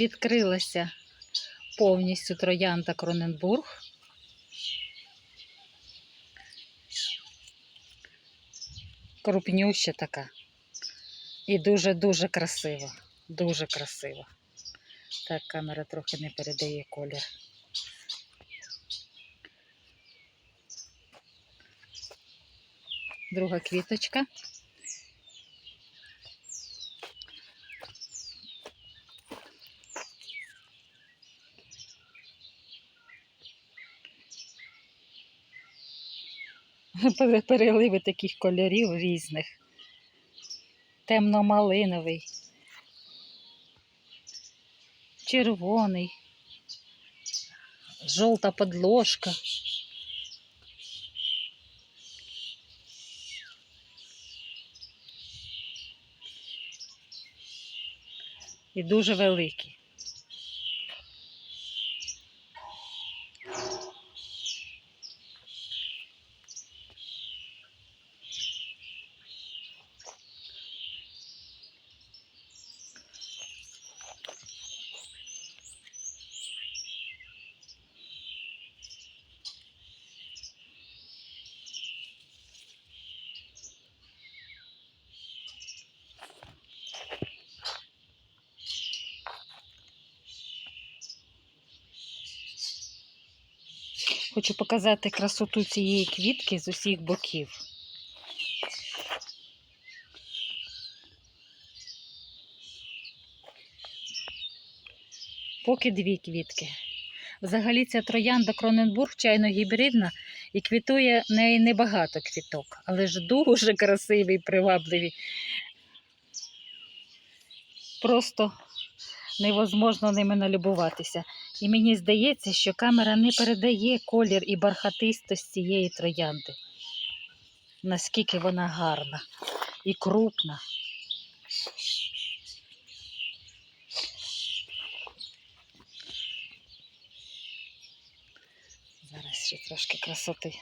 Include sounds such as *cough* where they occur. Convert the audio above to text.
відкрилася повністю троянда Кроненбург. Крупнюща така. І дуже-дуже красива. Дуже красива. Так, камера трохи не передає колір. Друга квіточка. *laughs* Переливи таких кольорів різних. Темно-малиновий, червоний, жовта подложка. І дуже великий. Хочу показати красоту цієї квітки з усіх боків. Поки дві квітки. Взагалі ця троянда Кроненбург чайно гібридна і квітує в неї небагато квіток, але ж дуже красиві, і привабливі. Просто невозможно ними налюбуватися. І мені здається, що камера не передає колір і бархатистость цієї троянди. Наскільки вона гарна і крупна. Зараз ще трошки красоти.